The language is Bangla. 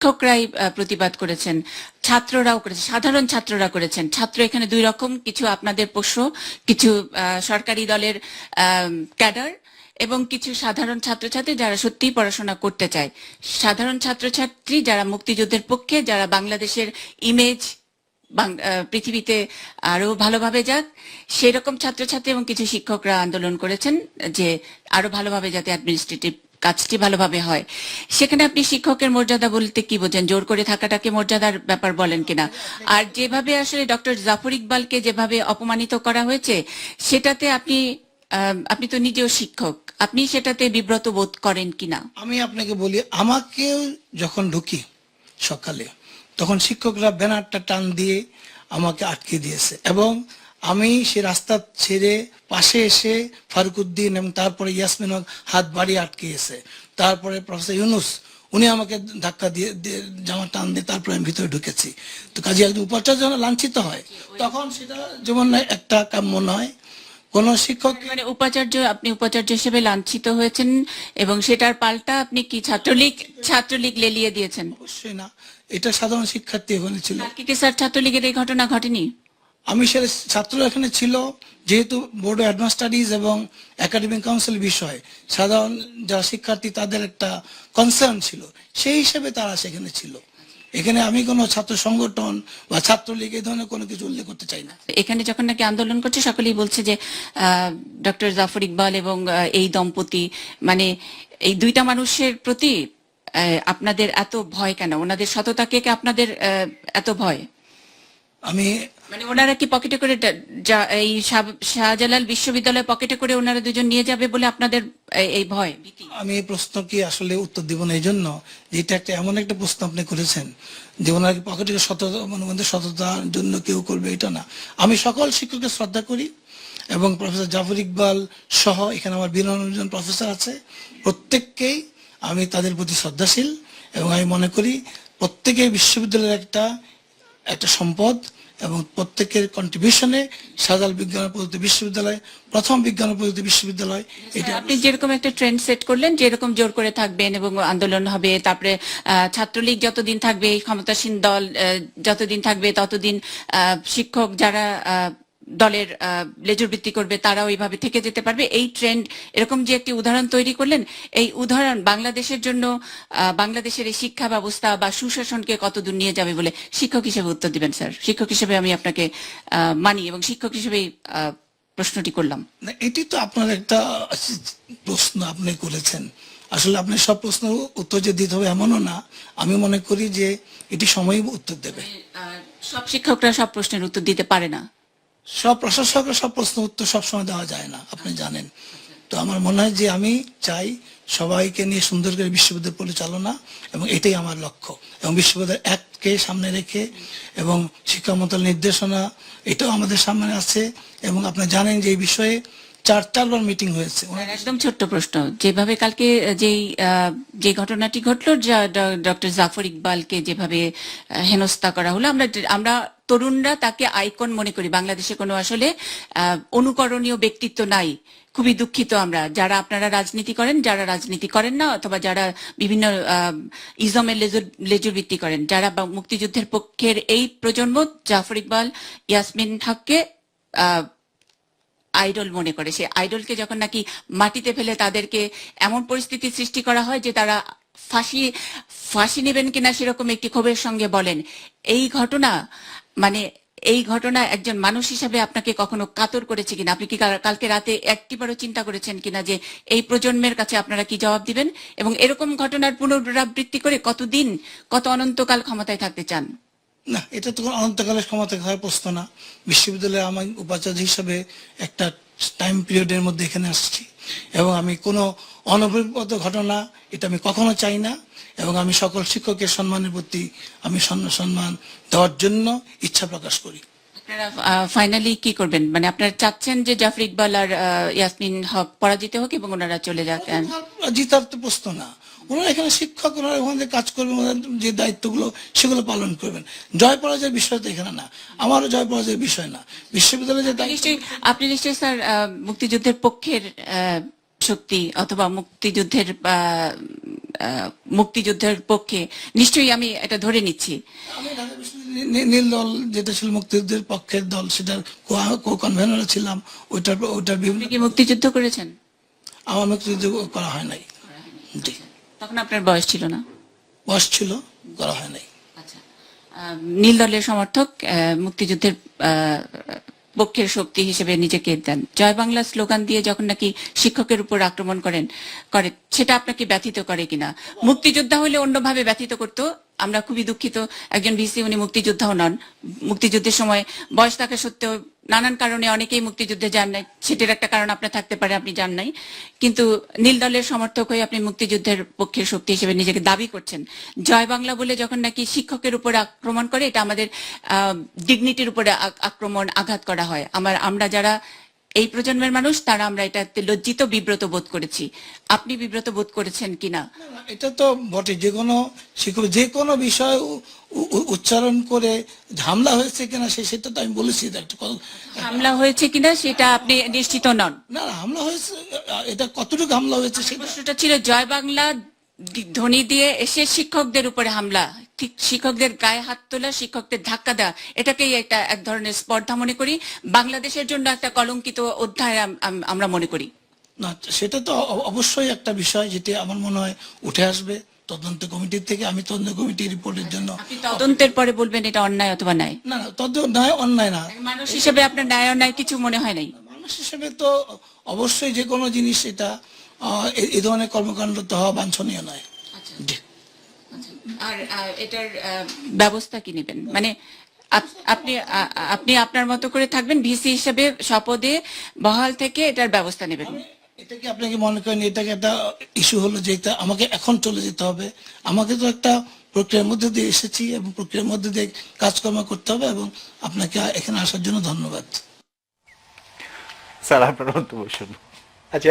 শিক্ষকরাই প্রতিবাদ করেছেন, ছাত্ররাও করেছেন, সাধারণ ছাত্ররা করেছেন। ছাত্র এখানে দুই রকম, কিছু আপনাদের পোষ্য কিছু সরকারি দলের ক্যাডার এবং কিছু সাধারণ ছাত্রছাত্রী যারা সত্যিই পড়াশোনা করতে চায়। সাধারণ ছাত্রছাত্রী যারা মুক্তিযুদ্ধের পক্ষে, যারা বাংলাদেশের ইমেজ পৃথিবীতে আরও ভালোভাবে যাক, সেরকম ছাত্রছাত্রী এবং কিছু শিক্ষকরা আন্দোলন করেছেন যে আরও ভালোভাবে যাতে অ্যাডমিনিস্ট্রেটিভ কাজটি ভালোভাবে হয়। সেখানে আপনি শিক্ষকের মর্যাদা বলতে কি বোঝেন? জোর করে থাকাটাকে মর্যাদার ব্যাপার বলেন কিনা? আর যেভাবে আসলে ডক্টর জাফর ইকবালকে যেভাবে অপমানিত করা হয়েছে, সেটাতে আপনি আপনি তো নিজেও শিক্ষক, আপনি সেটাতে বিব্রত বোধ করেন কিনা? আমি আপনাকে বলি আমাকে যখন ঢুকি সকালে, তখন শিক্ষকরা ব্যানারটা টান দিয়ে আমাকে আটকে দিয়েছে এবং আমি সে রাস্তা ছেড়ে পাশে এসে ফারুকুদ্দিন এবং তারপরে ইয়াসমিন হাত বাড়িয়ে আটকে এসে তারপরে প্রফেসর ইউনুস উনি আমাকে ধাক্কা দিয়ে জামা টান দিয়ে তারপরে আমি ভিতরে ঢুকেছি। তো কাজে একজন উপাচার্য যখন লাঞ্ছিত হয় তখন সেটা যেমন একটা কাম্য নয়। কোন শিক্ষক মানে উপাচার্য আপনি উপাচার্য হিসেবে লাঞ্ছিত হয়েছেন এবং সেটার পাল্টা আপনি কি ছাত্রলীগ ছাত্রলীগ লেলিয়ে দিয়েছেন? অবশ্যই না। এটা সাধারণ শিক্ষার্থী ওখানে ছিল স্যার ছাত্রলীগের এই ঘটনা ঘটেনি? আমি সে ছাত্র এখানে ছিল, যেহেতু বোর্ড অ্যাডভান্স স্টাডিজ এবং একাডেমিক কাউন্সিল বিষয়, সাধারণ যারা শিক্ষার্থী তাদের একটা কনসার্ন ছিল, সেই হিসেবে তারা সেখানে ছিল। এখানে আমি কোনো ছাত্র সংগঠন বা ছাত্রলীগ এই ধরনের কোনো কিছু উল্লেখ করতে চাই না। এখানে যখন নাকি আন্দোলন করছে, সকলেই বলছে যে ডক্টর জাফর ইকবাল এবং এই দম্পতি মানে এই দুইটা মানুষের প্রতি আপনাদের এত ভয় কেন? ওনাদের সততাকে আপনাদের এত ভয়? আমি মানে ওনারা কি পকেটে করে যা- এই শাহ- শাহজালাল বিশ্ববিদ্যালয় পকেটে করে ওনারা দুজন নিয়ে যাবে বলে আপনাদের এই- ভয় আমি এই প্রশ্ন কি আসলে উত্তর দিব না এই জন্য এটা একটা এমন একটা প্রশ্ন আপনি করেছেন যে ওনার পকেটে সততা মানে সততার জন্য কেউ করবে এটা না। আমি সকল শিক্ষককে শ্রদ্ধা করি এবং প্রফেসর জাফর ইকবাল সহ এখানে আমার বিরঞ্জন প্রফেসর আছে। প্রত্যেককেই আমি তাদের প্রতি শ্রদ্ধাশীল এবং আমি মনে করি প্রত্যেকেই বিশ্ববিদ্যালয়ের একটা একটা সম্পদ এবং প্রত্যেকের কন্ট্রিবিউশনে সাজাল বিজ্ঞান প্রযুক্তি বিশ্ববিদ্যালয়, প্রথম বিজ্ঞান প্রযুক্তি বিশ্ববিদ্যালয়, এটা আপনি যেরকম একটা ট্রেন্ড সেট করলেন, যেরকম জোর করে থাকবেন এবং আন্দোলন হবে, তারপরে ছাত্রলীগ যতদিন থাকবে, ক্ষমতাসীন দল যতদিন থাকবে, ততদিন শিক্ষক যারা দলের আহ, লেজুর ভিত্তি করবে তারাও এইভাবে থেকে যেতে পারবে। এই ট্রেন্ড এরকম যে একটি উদাহরণ তৈরি করলেন এই উদাহরণ বাংলাদেশের জন্য বাংলাদেশের এই শিক্ষা ব্যবস্থা বা সুশাসনকে কতদূর নিয়ে যাবে বলে শিক্ষক হিসেবে উত্তর দিবেন স্যার। শিক্ষক হিসেবে আমি আপনাকে মানি এবং শিক্ষক হিসেবেই প্রশ্নটি করলাম। না এটি তো আপনার একটা প্রশ্ন আপনি করেছেন। আসলে আপনি সব প্রশ্ন উত্তর যে দিতে হবে এমনও না। আমি মনে করি যে এটি সময় উত্তর দেবে। সব শিক্ষকরা সব প্রশ্নের উত্তর দিতে পারে না। সব প্রশাসকের সব প্রশ্ন উত্তর সবসময় দেওয়া যায় না, আপনি জানেন। তো আমার মনে হয় যে আমি চাই সবাইকে নিয়ে সুন্দর করে বিশ্ববিদ্যালয় পরিচালনা এবং এটাই আমার লক্ষ্য। এবং বিশ্ববিদ্যালয় এককে সামনে রেখে এবং শিক্ষা মন্ত্রণালয়ের নির্দেশনা, এটাও আমাদের সামনে আছে এবং আপনি জানেন যে এই বিষয়ে চার, চারবার মিটিং হয়েছে। একদম ছোট্ট প্রশ্ন। যেভাবে কালকে, যেই যে ঘটনাটি ঘটলো ডক্টর জাফর ইকবালকে যেভাবে হেনস্থা করা হলো, আমরা আমরা তরুণরা তাকে আইকন মনে করি। বাংলাদেশে কোনো আসলে অনুকরণীয় ব্যক্তিত্ব নাই। খুবই দুঃখিত আমরা। যারা আপনারা রাজনীতি করেন, যারা রাজনীতি করেন না, অথবা যারা বিভিন্ন ইজমের লেজুর লেজুর ভিত্তি করেন, যারা মুক্তিযুদ্ধের পক্ষের এই প্রজন্ম, জাফর ইকবাল, ইয়াসমিন হককে আইডল মনে করে। সে আইডলকে যখন নাকি মাটিতে ফেলে তাদেরকে এমন পরিস্থিতি সৃষ্টি করা হয় যে তারা ফাঁসি ফাঁসি নেবেন কিনা সেরকম একটি ক্ষোভের সঙ্গে বলেন। এই ঘটনা মানে এই ঘটনা একজন মানুষ হিসাবে আপনাকে কখনো কাতর করেছে কিনা? আপনি কি কালকে রাতে একটিবারও চিন্তা করেছেন কিনা যে এই প্রজন্মের কাছে আপনারা কি জবাব দিবেন? এবং এরকম ঘটনার পুনরাবৃত্তি করে কতদিন, কত অনন্তকাল ক্ষমতায় থাকতে চান? না, এটা তো অনন্তকালে ক্ষমতা হওয়ার প্রশ্ন না। বিশ্ববিদ্যালয়ে আমি উপাচার্য হিসাবে একটা টাইম পিরিয়ডের মধ্যে এখানে আসছি। এবং আমি কোনো অনভিজ্ঞত ঘটনা, এটা আমি কখনো চাই না। এবং আমি সকল শিক্ষকের সম্মানের প্রতি আমি সম্মান দেওয়ার জন্য ইচ্ছা প্রকাশ করি। আপনারা ফাইনালি কি করবেন? মানে আপনারা চাচ্ছেন যে জাফর ইকবাল আর ইয়াসমিন হক পরাজিত হোক এবং ওনারা চলে জিতার তো প্রশ্ন না। ওনারা এখানে শিক্ষক ওনারা ওখানে কাজ করবেন ওনাদের যে দায়িত্বগুলো সেগুলো পালন করবেন। জয় পরাজয়ের বিষয় তো এখানে না। আমারও জয় পরাজয়ের বিষয় না। বিশ্ববিদ্যালয়ে যে দায়িত্ব নিশ্চয়ই আপনি নিশ্চয়ই স্যার মুক্তিযুদ্ধের পক্ষের শক্তি অথবা মুক্তিযুদ্ধের মুক্তিযুদ্ধের পক্ষে। নিশ্চয়ই আমি এটা ধরে নিচ্ছি। নীল দল যেটা ছিল মুক্তিযুদ্ধের পক্ষের দল সেটার কনভেনরে ছিলাম। ওইটার ওইটার বিভিন্ন কি মুক্তিযুদ্ধ করেছেন? আমার মুক্তিযুদ্ধ করা হয় নাই। তখন আপনার বয়স ছিল না? বয়স ছিল করা হয় নাই। আচ্ছা। নীল দলের সমর্থক মুক্তিযুদ্ধের আহ, পক্ষের শক্তি হিসেবে নিজেকে দেন। জয় বাংলা স্লোগান দিয়ে যখন নাকি শিক্ষকের উপর আক্রমণ করেন, করে, সেটা আপনাকে ব্যথিত করে কিনা? মুক্তিযোদ্ধা হলে অন্যভাবে ব্যথিত করতো আমরা খুবই দুঃখিত। একজন ভিসি উনি মুক্তিযোদ্ধাও নন। মুক্তিযুদ্ধের সময় বয়স থাকা সত্ত্বেও নানান কারণে অনেকেই মুক্তিযুদ্ধে যান নাই। সেটার একটা কারণ আপনার থাকতে পারে, আপনি যান নাই। কিন্তু নীল দলের সমর্থক হয়ে আপনি মুক্তিযুদ্ধের পক্ষের শক্তি হিসেবে নিজেকে দাবি করছেন। জয় বাংলা বলে যখন নাকি শিক্ষকের উপর আক্রমণ করে, এটা আমাদের ডিগনিটির উপরে আক্রমণ আঘাত করা হয়। আমার, আমরা যারা এই প্রজন্মের মানুষ তারা আমরা এটাতে লজ্জিত বিব্রত বোধ করেছি। আপনি বিব্রত বোধ করেছেন কিনা এটা তো বটে যে কোনো শিক্ষক যে কোনো বিষয় উচ্চারণ করে হামলা হয়েছে কিনা সে সেটা তো আমি বলেছি এটা হামলা হয়েছে কিনা সেটা আপনি নিশ্চিত নন। না হামলা হয়েছে এটা কতটুকু হামলা হয়েছে সেটা ছিল জয় বাংলা ধ্বনি দিয়ে এসে শিক্ষকদের উপরে হামলা ঠিক শিক্ষকদের গায়ে হাত তোলা শিক্ষকদের ধাক্কা দেওয়া এটাকেই একটা এক ধরনের স্পর্ধা মনে করি। বাংলাদেশের জন্য একটা কলঙ্কিত অধ্যায় আম- আম- আমরা মনে করি। না সেটা তো অবশ্যই একটা বিষয় যেটি আমার মনে হয় উঠে আসবে। তদন্ত কমিটির থেকে আমি তদন্ত কমিটির রিপোর্টের জন্য তদন্তের পরে বলবেন এটা অন্যায় অথবা ন্যায়? না না তদন্ত নয় অন্যায় না। মানুষ হিসেবে আপনার ন্যায় অন্যায় কিছু মনে হয় নাই? মানুষ হিসেবে তো অবশ্যই যে কোনো জিনিস এটা এই ধরনের কর্মকাণ্ড তো হওয়া বাঞ্ছনীয় নয়। জি। আর এটার ব্যবস্থা কি নেবেন? মানে আপনি আপনি আপনার মতো করে থাকবেন ভিসি হিসেবে শপথে বহাল থেকে এটার ব্যবস্থা নেবেন। এটা কি আপনাকে মনে করেন এটাকে একটা ইস্যু হলো যে এটা আমাকে এখন চলে যেতে হবে। আমাকে তো একটা প্রক্রিয়ার মধ্যে দিয়ে এসেছি এবং প্রক্রিয়ার মধ্যে দিয়ে কাজকর্ম করতে হবে এবং আপনাকে এখানে আসার জন্য ধন্যবাদ। স্যার আপনার